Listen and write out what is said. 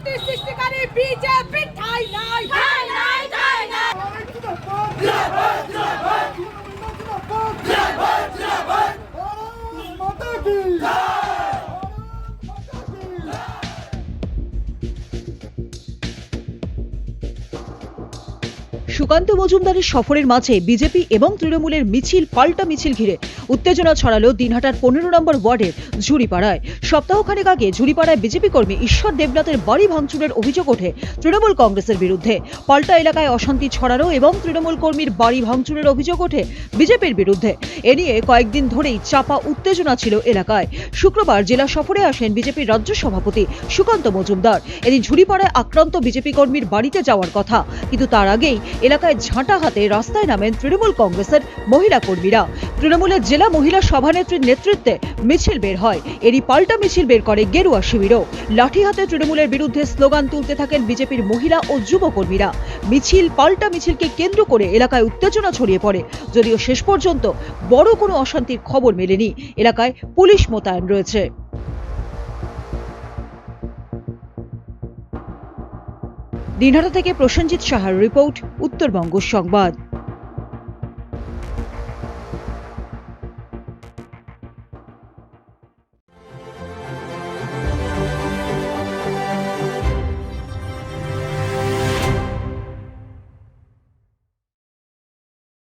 শান্তি সৃষ্টিকারী বিজেপি ঠাই নাই। সুকান্ত মজুমদারের সফরের মাঝে বিজেপি এবং তৃণমূলের মিছিল, পাল্টা মিছিল ঘিরে উত্তেজনা ছড়ালো দিনহাটার পনেরো নম্বর ওয়ার্ডের ঝুড়িপাড়ায়। সপ্তাহখানেক আগে ঝুড়িপাড়ায় বিজেপি কর্মী ঈশ্বর দেবনাথের বাড়ি ভাঙচুরের অভিযোগ ওঠে তৃণমূল কংগ্রেসের বিরুদ্ধে। পাল্টা এলাকায় অশান্তি ছড়ানো এবং তৃণমূল কর্মীর বাড়ি ভাঙচুরের অভিযোগ ওঠে বিজেপির বিরুদ্ধে। এ নিয়ে কয়েকদিন ধরেই চাপা উত্তেজনা ছিল এলাকায়। শুক্রবার জেলা সফরে আসেন বিজেপির রাজ্য সভাপতি সুকান্ত মজুমদার। এদিন ঝুড়িপাড়ায় আক্রান্ত বিজেপি কর্মীর বাড়িতে যাওয়ার কথা। কিন্তু তার আগেই এলাকায় ঝাঁটা হাতে রাস্তায় নামেন তৃণমূল কংগ্রেসের মহিলা কর্মীরা। তৃণমূলের জেলা মহিলা সভানেত্রীর নেতৃত্বে মিছিল বের হয়। এরই পাল্টা মিছিল বের করে গেরুয়া শিবিরও। লাঠি হাতে তৃণমূলের বিরুদ্ধে স্লোগান তুলতে থাকেন বিজেপির মহিলা ও যুব কর্মীরা। মিছিল, পাল্টা মিছিলকে কেন্দ্র করে এলাকায় উত্তেজনা ছড়িয়ে পড়ে। যদিও শেষ পর্যন্ত বড় কোনো অশান্তির খবর মেলেনি। এলাকায় পুলিশ মোতায়েন রয়েছে। দিনহাটা থেকে প্রসেনজিৎ সাহার রিপোর্ট উত্তরবঙ্গ সংবাদ।